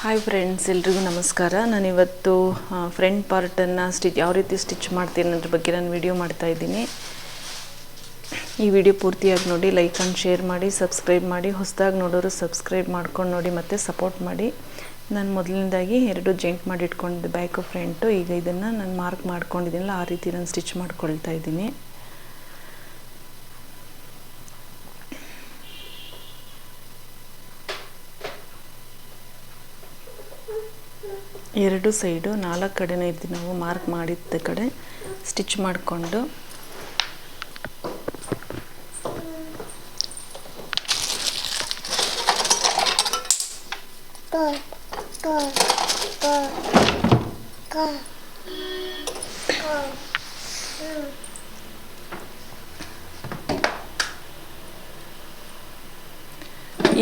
Hi friends ಎಲ್ರಿಗೂ ನಮಸ್ಕಾರ. ನಾನಿವತ್ತು ಫ್ರಂಟ್ ಪಾರ್ಟನ್ನು ಸ್ಟಿಚ್ ಯಾವ ರೀತಿ ಸ್ಟಿಚ್ ಮಾಡ್ತೀನಿ ಅನ್ನೋದ್ರ ಬಗ್ಗೆ ನಾನು ವಿಡಿಯೋ ಮಾಡ್ತಾ ಇದ್ದೀನಿ. ಈ ವಿಡಿಯೋ ಪೂರ್ತಿಯಾಗಿ ನೋಡಿ ಲೈಕ್ ಆ್ಯಂಡ್ ಶೇರ್ ಮಾಡಿ ಸಬ್ಸ್ಕ್ರೈಬ್ ಮಾಡಿ, ಹೊಸದಾಗಿ ನೋಡೋರು ಸಬ್ಸ್ಕ್ರೈಬ್ ಮಾಡ್ಕೊಂಡು ನೋಡಿ ಮತ್ತು ಸಪೋರ್ಟ್ ಮಾಡಿ. ನಾನು ಮೊದಲನೇದಾಗಿ ಎರಡು ಜೈಂಟ್ ಮಾಡಿ ಇಟ್ಕೊಂಡಿದ್ದೆ ಬ್ಯಾಕು ಫ್ರಂಟು ಈಗ ಇದನ್ನು ನಾನು ಮಾರ್ಕ್ ಮಾಡ್ಕೊಂಡಿದ್ದೀನಲ್ಲ, ಆ ರೀತಿ ನಾನು ಸ್ಟಿಚ್ ಮಾಡ್ಕೊಳ್ತಾ ಇದ್ದೀನಿ. ಎರಡು ಸೈಡು ನಾಲ್ಕು ಕಡೆನೂ ಇದ್ದು ನಾವು ಮಾರ್ಕ್ ಮಾಡಿದ್ದ ಕಡೆ ಸ್ಟಿಚ್ ಮಾಡಿಕೊಂಡು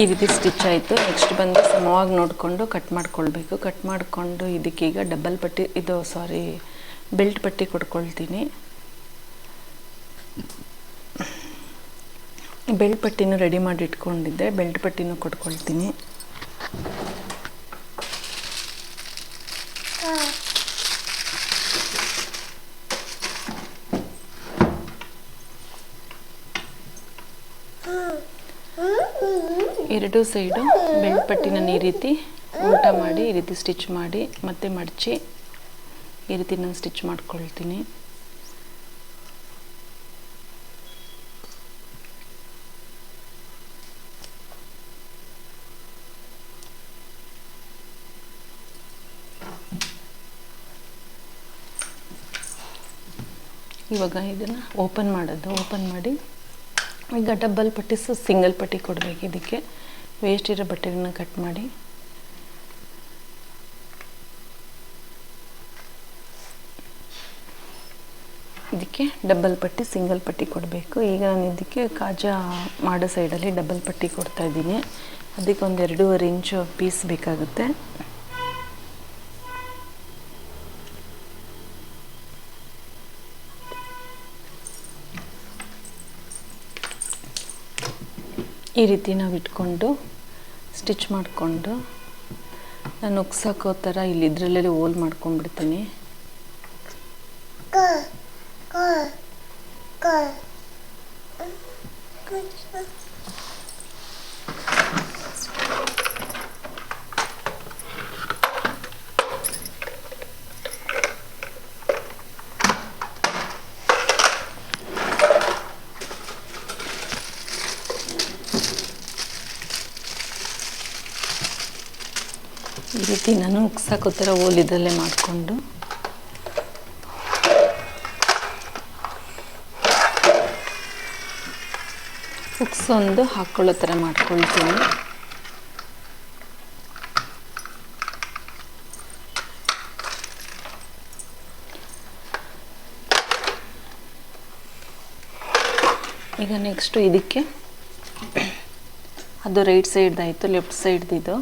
ಈ ರೀತಿ ಸ್ಟಿಚ್ ಆಯಿತು. ನೆಕ್ಸ್ಟ್ ಬಂದು ಸಮವಾಗಿ ನೋಡಿಕೊಂಡು ಕಟ್ ಮಾಡ್ಕೊಳ್ಬೇಕು. ಕಟ್ ಮಾಡಿಕೊಂಡು ಇದಕ್ಕೀಗ ಡಬಲ್ ಪಟ್ಟಿ, ಇದು ಸಾರಿ ಬೆಲ್ಟ್ ಪಟ್ಟಿ ಕೊಡ್ಕೊಳ್ತೀನಿ ಬೆಲ್ಟ್ ಪಟ್ಟಿನೂ ರೆಡಿ ಮಾಡಿ ಇಟ್ಕೊಂಡಿದ್ದೆ. ಬೆಲ್ಟ್ ಪಟ್ಟಿನೂ ಕೊಟ್ಕೊಳ್ತೀನಿ. ಎರಡು ಸೈಡು ಬೆಲ್ಟ್ ಪಟ್ಟಿನ ಈ ರೀತಿ ಊಟ ಮಾಡಿ, ಈ ರೀತಿ ಸ್ಟಿಚ್ ಮಾಡಿ, ಮತ್ತೆ ಮಡಚಿ ಈ ರೀತಿ ನಾನು ಸ್ಟಿಚ್ ಮಾಡ್ಕೊಳ್ತೀನಿ. ಇವಾಗ ಇದನ್ನು ಓಪನ್ ಮಾಡೋದು. ಓಪನ್ ಮಾಡಿ ಈಗ ಡಬ್ಬಲ್ ಪಟ್ಟಿ ಸಿಂಗಲ್ ಪಟ್ಟಿ ಕೊಡಬೇಕು ಇದಕ್ಕೆ. ವೇಸ್ಟ್ ಇರೋ ಬಟ್ಟೆಗಳನ್ನ ಕಟ್ ಮಾಡಿ. ಇದಕ್ಕೆ ಡಬ್ಬಲ್ ಪಟ್ಟಿ ಸಿಂಗಲ್ ಪಟ್ಟಿ ಕೊಡಬೇಕು. ಈಗ ನಾನು ಇದಕ್ಕೆ ಕಾಜಾ ಮಾಡೋ ಸೈಡಲ್ಲಿ ಡಬ್ಬಲ್ ಪಟ್ಟಿ ಕೊಡ್ತಾ ಇದ್ದೀನಿ. ಅದಕ್ಕೆ ಒಂದು ಎರಡೂವರೆ ಇಂಚು ಪೀಸ್ ಬೇಕಾಗುತ್ತೆ. ಈ ರೀತಿ ನಾವು ಇಟ್ಕೊಂಡು ಸ್ಟಿಚ್ ಮಾಡಿಕೊಂಡು ನಾನು ಉಗ್ಸಾಕೋ ಥರ ಇಲ್ಲಿ ಇದರಲ್ಲೇ ಹೋಲ್ ಮಾಡ್ಕೊಂಡ್ಬಿಡ್ತೀನಿ. ಈ ರೀತಿ ನಾನು ಉಕ್ಸಾಕೋ ಥರ ಓಲಿದಲ್ಲೇ ಮಾಡಿಕೊಂಡು. ಉಕ್ಸೊಂದು ಹಾಕ್ಕೊಳ್ಳೋ ಥರ ಮಾಡ್ಕೊಳ್ತೀನಿ. ಈಗ ನೆಕ್ಸ್ಟು ಇದಕ್ಕೆ ಅದು ರೈಟ್ ಸೈಡ್ದಾಯಿತು ಲೆಫ್ಟ್ ಸೈಡ್ದಿದು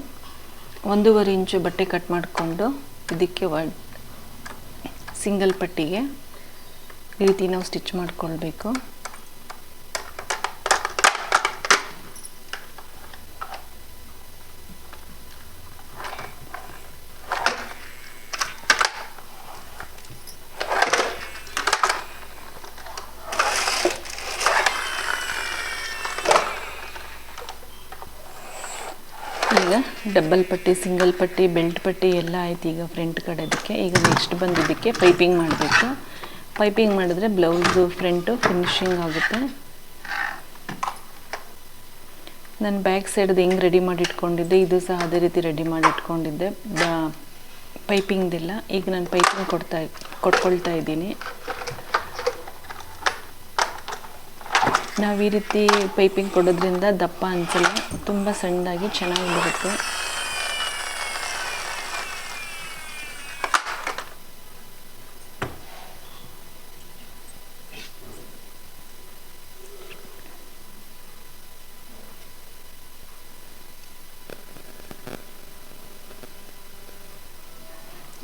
ಒಂದೂವರೆ ಇಂಚು ಬಟ್ಟೆ ಕಟ್ ಮಾಡಿಕೊಂಡು ಇದಕ್ಕೆ ವ ಸಿಂಗಲ್ ಪಟ್ಟಿಗೆ ಈ ರೀತಿ ನಾವು ಸ್ಟಿಚ್ ಮಾಡಿಕೊಳ್ಬೇಕು. ಈಗ ಡಬ್ಬಲ್ ಪಟ್ಟಿ, ಸಿಂಗಲ್ ಪಟ್ಟಿ, ಬೆಲ್ಟ್ ಪಟ್ಟಿ ಎಲ್ಲ ಆಯ್ತು ಈಗ ಫ್ರಂಟ್ ಕಡೆದಕ್ಕೆ ಈಗ ನೆಕ್ಸ್ಟ್ ಬಂದಿದ್ದಕ್ಕೆ ಪೈಪಿಂಗ್ ಮಾಡಬೇಕು. ಪೈಪಿಂಗ್ ಮಾಡಿದ್ರೆ ಬ್ಲೌಸು ಫ್ರಂಟು ಫಿನಿಶಿಂಗ್ ಆಗುತ್ತೆ. ನಾನು ಬ್ಯಾಕ್ ಸೈಡ್ದು ಹೆಂಗೆ ರೆಡಿ ಮಾಡಿ ಇಟ್ಕೊಂಡಿದ್ದೆ ಇದು ಸಹ ಅದೇ ರೀತಿ ರೆಡಿ ಮಾಡಿ ಇಟ್ಕೊಂಡಿದ್ದೆ ಪೈಪಿಂಗ್ದೆಲ್ಲ ಈಗ ನಾನು ಪೈಪಿಂಗ್ ಕೊಡ್ತಾ, ಕೊಟ್ಕೊಳ್ತಾ ಇದ್ದೀನಿ. ನಾವು ಈ ರೀತಿ ಪೈಪಿಂಗ್ ಕೊಡೋದ್ರಿಂದ ದಪ್ಪ ಅನ್ಸಲ್ಲ, ತುಂಬ ಸಣ್ಣದಾಗಿ ಚೆನ್ನಾಗಿ ಬರುತ್ತೆ.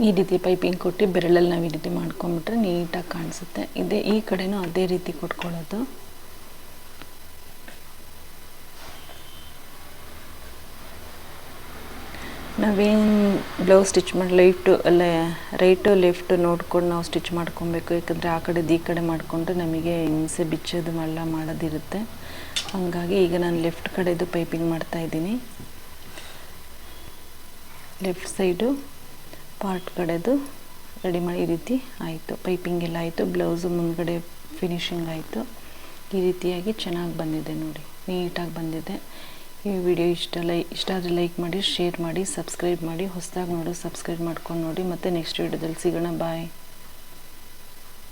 ಈ ರೀತಿ ಪೈಪಿಂಗ್ ಕೊಟ್ಟು ಬೆರಳಲ್ಲಿ ನಾವು ಈ ರೀತಿ ಮಾಡ್ಕೊಂಬಿಟ್ರೆ ನೀಟಾಗಿ ಕಾಣಿಸುತ್ತೆ. ಇದೇ ಈ ಕಡೆನೂ ಅದೇ ರೀತಿ ಕೊಟ್ಕೊಳ್ಳೋದು. ನಾವೇನು ಬ್ಲೌಸ್ ಸ್ಟಿಚ್ ಮಾಡಿ ಲೈಟು ಅಲ್ಲ ರೈಟು ಲೆಫ್ಟು ನೋಡ್ಕೊಂಡು ನಾವು ಸ್ಟಿಚ್ ಮಾಡ್ಕೊಬೇಕು. ಯಾಕಂದರೆ ಆ ಕಡೆದು ಈ ಕಡೆ ಮಾಡಿಕೊಂಡ್ರೆ ನಮಗೆ ಹಿಂಸೆ ಬಿಚ್ಚೋದು ಮಳ್ಳ ಮಾಡೋದಿರುತ್ತೆ. ಹಾಗಾಗಿ ಈಗ ನಾನು ಲೆಫ್ಟ್ ಕಡೆದು ಪೈಪಿಂಗ್ ಮಾಡ್ತಾಯಿದ್ದೀನಿ ಲೆಫ್ಟ್ ಸೈಡು ಪಾರ್ಟ್ ಕಡೆದು ರೆಡಿ ಮಾಡಿ ಈ ರೀತಿ ಆಯಿತು. ಪೈಪಿಂಗ್ ಎಲ್ಲ ಆಯಿತು. ಬ್ಲೌಸು ಮುಂದ್ಗಡೆ ಫಿನಿಶಿಂಗ್ ಆಯಿತು. ಈ ರೀತಿಯಾಗಿ ಚೆನ್ನಾಗಿ ಬಂದಿದೆ ನೋಡಿ. ನೀಟಾಗಿ ಬಂದಿದೆ. ಈ ವಿಡಿಯೋ ಇಷ್ಟ ಲೈ, ಇಷ್ಟ ಆದರೆ ಲೈಕ್ ಮಾಡಿ, ಶೇರ್ ಮಾಡಿ, ಸಬ್ಸ್ಕ್ರೈಬ್ ಮಾಡಿ, ಹೊಸದಾಗಿ ನೋಡು, ಸಬ್ಸ್ಕ್ರೈಬ್ ಮಾಡ್ಕೊಂಡು ನೋಡಿ. ಮತ್ತೆ ನೆಕ್ಸ್ಟ್ ವಿಡಿಯೋದಲ್ಲಿ ಸಿಗೋಣ. ಬಾಯ್.